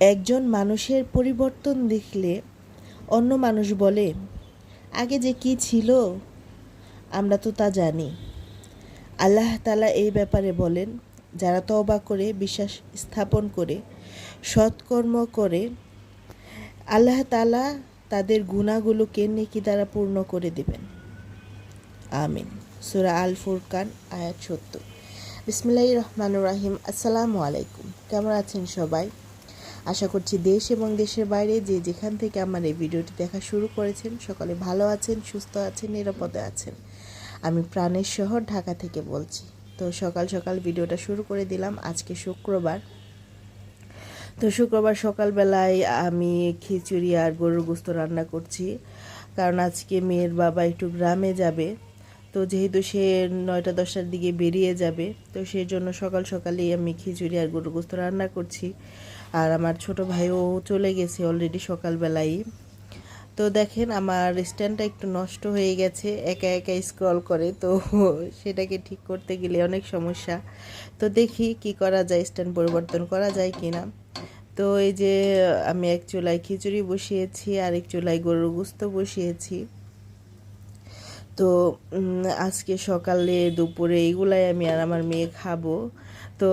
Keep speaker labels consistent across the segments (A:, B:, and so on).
A: একজন মানুষের পরিবর্তন দেখলে অন্য মানুষ বলে, আগে যে কি ছিল, আমরা তো তা জানি। আল্লাহ তালা এই ব্যাপারে বলেন, যারা তওবা করে, বিশ্বাস স্থাপন করে, সৎকর্ম করে, আল্লাহ তালা তাদের গুণাগুলোকে নেকি দ্বারা পূর্ণ করে দেবেন। আমিন। সুরা আল ফুরকান আয়াত সত্তর। বিসমিল্লাহ রহমানুর রাহিম। আসসালামু আলাইকুম। কেমন আছেন সবাই? আশা করছি দেশ এবং দেশের বাইরে যে যেখান থেকে আমার এই ভিডিওটি দেখা শুরু করেছেন, সকলে ভালো আছেন, সুস্থ আছেন, নিরাপদে আছেন। আমি প্রাণের শহর ঢাকা থেকে বলছি। তো সকাল সকাল ভিডিওটা শুরু করে দিলাম আজকে শুক্রবার। তো শুক্রবার সকালবেলায় আমি খিচুড়ি আর গরুর গোস্ত রান্না করছি। কারণ আজকে মেয়ের বাবা একটু গ্রামে যাবে। তো যেহেতু সে নয়টা দশটার দিকে বেরিয়ে যাবে, তো সেই জন্য সকাল সকালেই আমি খিচুড়ি আর গরুর গোস্ত রান্না করছি। আর আমার ছোট ভাইও চলে গেছে অলরেডি সকালবেলাই তো দেখেন আমার স্ট্যান্ডটা একটু নষ্ট হয়ে গেছে, একা একা স্ক্রল করে, তো সেটাকে ঠিক করতে গেলে অনেক সমস্যা। তো দেখি কি করা যায় স্ট্যান্ড পরিবর্তন করা যায় কি না তো এই যে আমি এক চুলায় খিচুড়ি বসিয়েছি আর এক চুলায় গরুর গুস্ত বসিয়েছি। তো আজকে সকালে দুপুরে এইগুলাই আমি আর আমার মেয়ে খাব। তো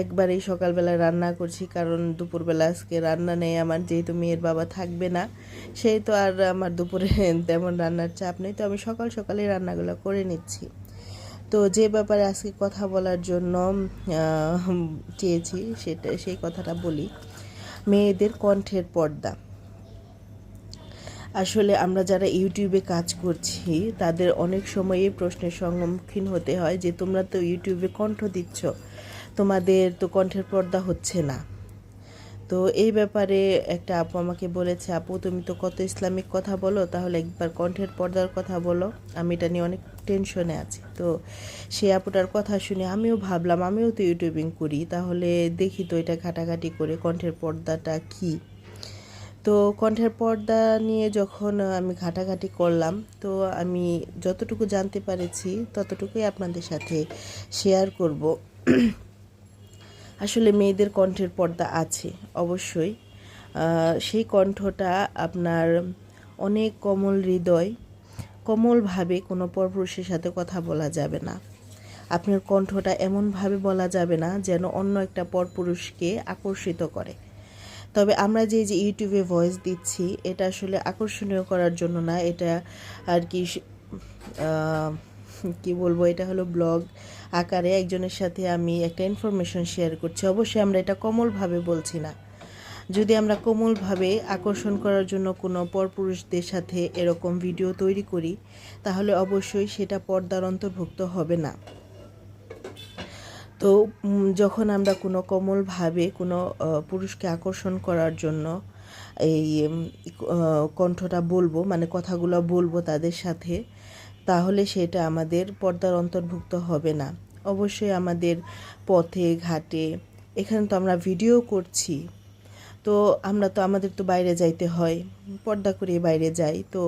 A: একবারেই সকালবেলা রান্না করছি, কারণ দুপুরবেলা আজকে রান্না নেই, আমার যেহেতু মেয়ের বাবা থাকবে না, সেই তো আর আমার দুপুরে তেমন রান্নার চাপ নেই, তো আমি সকাল সকালে রান্নাগুলো করে নিচ্ছি। তো, যে ব্যাপারে আজকে কথা বলার জন্য চেয়েছি, সেটা, সেই কথাটা বলি। মেয়েদের কণ্ঠের পর্দা। আসলে আমরা যারা ইউটিউবে কাজ করছি, তাদের অনেক সময় এই প্রশ্নের সম্মুখীন হতে হয় যে, তোমরা তো ইউটিউবে কণ্ঠ দিচ্ছ, তোমাদের তো কণ্ঠের পর্দা হচ্ছে না। তো এই ব্যাপারে একটা আপু আমাকে বলেছে, আপু, তুমি তো কত ইসলামিক কথা বলো, তাহলে একবার কণ্ঠের পর্দার কথা বলো। আমি এটা নিয়ে অনেক টেনশনে আছি। তো সেই আপুটার কথা শুনে আমিও ভাবলাম, আমিও তো ইউটিউবিং করি, তাহলে দেখি তো এটা ঘাটাঘাটি করে কণ্ঠের পর্দাটা কী? তো কণ্ঠের পর্দা নিয়ে যখন আমি ঘাটাঘাটি করলাম, তো আমি যতটুকু জানতে পেরেছি ততটুকুই আপনাদের সাথে শেয়ার করব। আসলে মেয়েদের কণ্ঠের পর্দা আছে, অবশ্যই। সেই কণ্ঠটা আপনার অনেক কোমল হৃদয়, কোমলভাবে কোনো পরপুরুষের সাথে কথা বলা যাবে না। আপনার কণ্ঠটা এমনভাবে বলা যাবে না যেন অন্য একটা পরপুরুষকে আকর্ষিত করে। তবে আমরা যে যে ইউটিউবে ভয়েস দিচ্ছি, এটা আসলে আকর্ষণীয় করার জন্য না। এটা আর কি কি বলব, এটা হলো ব্লগ আকারে একজনের সাথে আমি একটা ইনফরমেশন শেয়ার করছি। অবশ্যই আমরা এটা কোমলভাবে বলছি না। যদি আমরা কোমলভাবে আকর্ষণ করার জন্য কোনো পরপুরুষদের সাথে এরকম ভিডিও তৈরি করি, তাহলে অবশ্যই সেটা পর্দার অন্তর্ভুক্ত হবে না। তো যখন আমরা কোনো কোমলভাবে কোনো পুরুষকে আকর্ষণ করার জন্য এই কণ্ঠটা বলব মানে কথাগুলো বলব তাদের সাথে, তাহলে সেটা আমাদের পর্দার অন্তর্ভুক্ত হবে না। অবশ্যই আমাদের পথে, ঘাটে, এখানে তো আমরা ভিডিও করছি, তো আমরা তো, আমাদের তো বাইরে যাইতে হয়। পর্দা করে বাইরে যাই। তো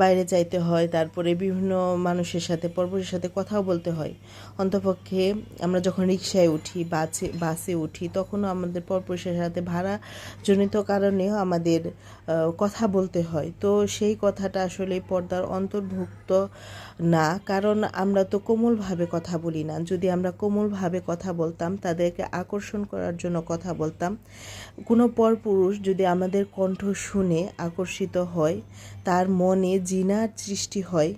A: বাইরে যাইতে হয়, তারপরে বিভিন্ন মানুষের সাথে, পরপুরের সাথে কথাও বলতে হয়। অন্তপক্ষে আমরা যখন রিক্সায় উঠি, বাসে বাসে উঠি, তখনও আমাদের পরপুরুষের সাথে ভাড়া জনিত কারণেও আমাদের কথা বলতে হয়। তো সেই কথাটা আসলে পর্দার অন্তর্ভুক্ত না, কারণ আমরা তো কোমলভাবে কথা বলি না। যদি আমরা কোমলভাবে কথা বলতাম, তাদেরকে আকর্ষণ করার জন্য কথা বলতাম। কোনো পরপুরুষ যদি আমাদের কণ্ঠ শুনে আকর্ষিত হয়, তার মনে জিনার সৃষ্টি হয়,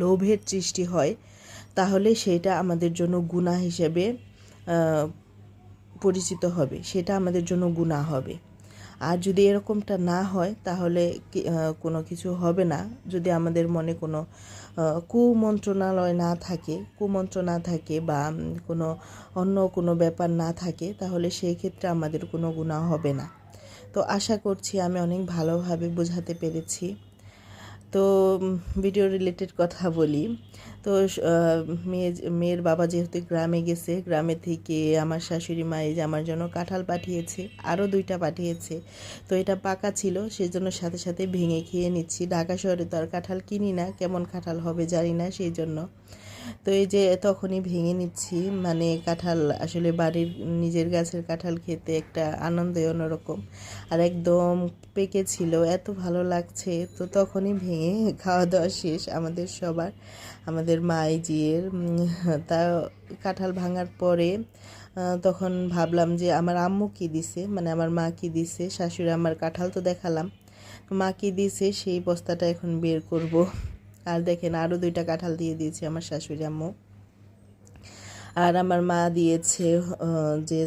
A: লোভের সৃষ্টি হয়, তাহলে সেটা আমাদের জন্য গুনাহ হিসেবে পরিচিত হবে, সেটা আমাদের জন্য গুনাহ হবে। আর যদি এরকমটা না হয়, তাহলে কোনো কিছু হবে না। যদি আমাদের মনে কোনো কুমন্ত্রণালয় না থাকে, কুমন্ত্র না থাকে বা কোনো অন্য কোনো ব্যাপার না থাকে, তাহলে সেই ক্ষেত্রে আমাদের কোনো গুণা হবে না। তো আশা করছি আমি অনেক ভালোভাবে বোঝাতে পেরেছি। তো ভিডিও রিলেটেড কথা বলি। তো মেয়ে, মেয়ের বাবা যেহেতু গ্রামে গেছে, গ্রামে থেকে আমার শাশুড়ি মা এই যে আমার জন্য কাঁঠাল পাঠিয়েছে, আরও দুইটা পাঠিয়েছে। তো এটা পাকা ছিল সেই জন্য সাথে সাথে ভেঙে খেয়ে নিচ্ছি। ঢাকা শহরে তো আর কাঁঠাল কিনি না, কেমন কাঁঠাল হবে জানি না সেই জন্য। তো এই যে তখনই ভেঙে নিচ্ছি মানে কাঁঠাল আসলে বাড়ির নিজের গাছের কাঁঠাল খেতে একটা আনন্দই অন্যরকম। আর একদম পেকে ছিল, এত ভালো লাগছে, তো তখনই ভেঙে খাওয়া দাওয়া শেষ আমাদের সবার। আমাদের মাই জিয়ের তা কাঁঠাল ভাঙার পরে তখন ভাবলাম যে আমার আম্মু কি দিছে মানে আমার মা কি দিছে, শাশুড়ি আমার কাঁঠাল তো দেখালাম। মা কি দিছে, সেই বস্তাটা এখন বের করব। আর দেখেন আরও দুইটা কাঁঠাল দিয়ে দিয়েছে আমার শাশুড়ি আম্মু। আর আমার মা দিয়েছে যে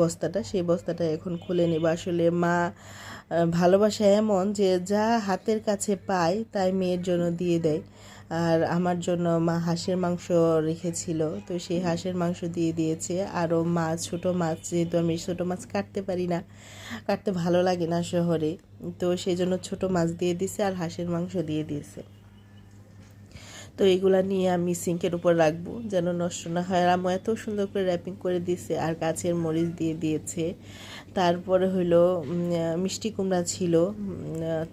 A: বস্তাটা, সেই বস্তাটা এখন খুলে নেব। আসলে মা ভালোবাসা এমন যে যা হাতের কাছে পায় তাই মেয়ের জন্য দিয়ে দেয়। আর আমার জন্য মা হাঁসের মাংস রেখেছিল, তো সেই হাঁসের মাংস দিয়ে দিয়েছে। আরও মাছ ছোটো মাছ, যেহেতু আমি ছোটো মাছ কাটতে পারি না, কাটতে ভালো লাগে না শহরে, তো সেই জন্য ছোটো মাছ দিয়ে দিছে আর হাঁসের মাংস দিয়ে দিয়েছে। তো এগুলা নিয়ে আমি সিঙ্কের উপর রাখব, যেন নষ্ট না হয়। আর এত সুন্দর করে র্যাপিং করে দিয়েছে আর গাছের মরিচ দিয়ে দিয়েছে। তারপরে হইল মিষ্টি কুমড়া ছিল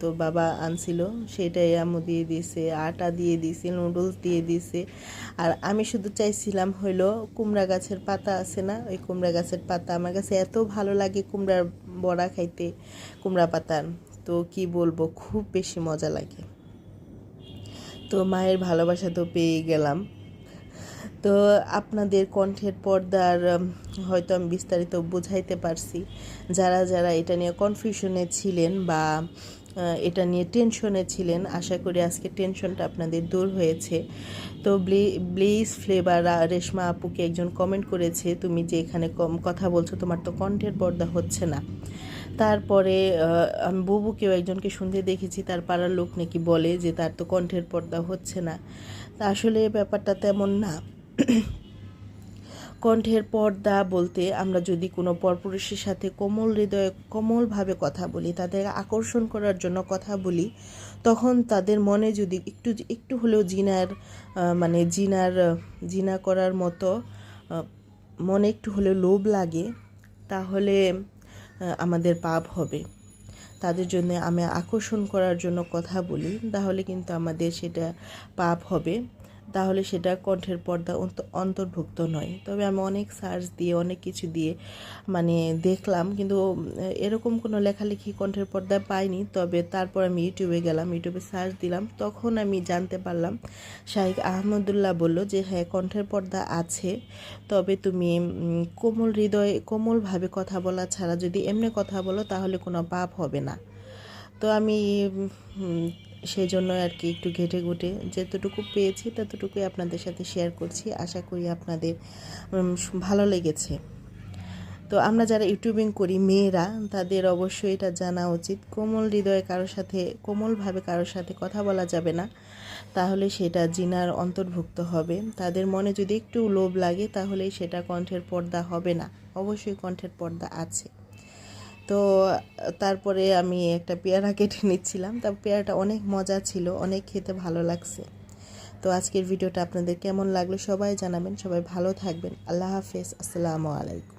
A: তো বাবা আনছিল, সেটাই আম্মু দিয়ে দিয়েছে। আটা দিয়ে দিয়েছে নুডলস দিয়ে দিয়েছে। আর আমি শুধু চাইছিলাম হইল, কুমড়া গাছের পাতা আছে না, ওই কুমড়া গাছের পাতা। আমার কাছে এত ভালো লাগে কুমড়ার বড়া খাইতে, কুমড়া পাতার। তো কি বলব, খুব বেশি মজা লাগে। তো মায়ের ভালোবাসা তো পেয়ে গেলাম। তো আপনাদের কণ্ঠের পর্দার হয়তো আমি বিস্তারিত বুঝাইতে পারছি। যারা যারা এটা নিয়ে কনফিউশনে ছিলেন বা এটা নিয়ে টেনশনে ছিলেন, আশা করি আজকে টেনশনটা আপনাদের দূর হয়েছে। তো ব্লি ব্লিজ ফ্লেভার রেশমা আপুকে একজন কমেন্ট করেছে, তুমি যে এখানে কম কথা বলছো, তোমার তো কণ্ঠের পর্দা হচ্ছে না। তারপরে আমি বুবুকেও একজনকে শুনতে দেখেছি, তার পাড়ার লোক নাকি বলে যে তার তো কণ্ঠের পর্দা হচ্ছে না। তা আসলে ব্যাপারটা তেমন না। কণ্ঠের পর্দা বলতে আমরা যদি কোনো পরপুরুষের সাথে কোমল হৃদয়ে কোমলভাবে কথা বলি, তাদের আকর্ষণ করার জন্য কথা বলি, তখন তাদের মনে যদি একটু একটু হলেও জিনার মানে জিনার, জিনা করার মতো মনে একটু হলেও লোভ লাগে, তাহলে আমাদের পাপ হবে। তাদের জন্য আমি আকর্ষণ করার জন্য কথা বলি, তাহলে কিন্তু আমাদের সেটা পাপ হবে। তাহলে সেটা কণ্ঠের পর্দা অন্ত- অন্তর্ভুক্ত নয়। তবে আমি অনেক সার্চ দিয়ে, অনেক কিছু দিয়ে মানে দেখলাম, কিন্তু এরকম কোনো লেখালেখি কণ্ঠের পর্দায় পাইনি। তবে তারপর আমি ইউটিউবে গেলাম, ইউটিউবে সার্চ দিলাম। তখন আমি জানতে পারলাম শাহিক আহমদুল্লাহ বলল যে হ্যাঁ কণ্ঠের পর্দা আছে। তবে তুমি কোমল হৃদয়ে, কোমলভাবে কথা বলা ছাড়া যদি এমনি কথা বলো, তাহলে কোনো পাপ হবে না। তো আমি সেই জন্য আর কি একটু ঘেটে ঘুটে যতটুকু পেয়েছি ততটুকুই আপনাদের সাথে শেয়ার করছি। আশা করি আপনাদের ভালো লেগেছে। তো আমরা যারা ইউটিউবিং করি, মেয়েরা, তাদের অবশ্যই এটা জানা উচিত। কোমল হৃদয়ে কারোর সাথে, কোমলভাবে কারোর সাথে কথা বলা যাবে না। তাহলে সেটা জিনার অন্তর্ভুক্ত হবে। তাদের মনে যদি একটু লোভ লাগে, তাহলে সেটা কণ্ঠের পর্দা হবে না। অবশ্যই কণ্ঠের পর্দা আছে। তো, তারপরে আমি একটা পেয়ারা কেটে নিচ্ছিলাম। তা পেয়ারাটা অনেক মজা ছিল, অনেক খেতে ভালো লাগছে। তো আজকের ভিডিওটা আপনাদের কেমন লাগল সবাই জানাবেন। সবাই ভালো থাকবেন। আল্লাহ হাফেজ। আসসালামু আলাইকুম।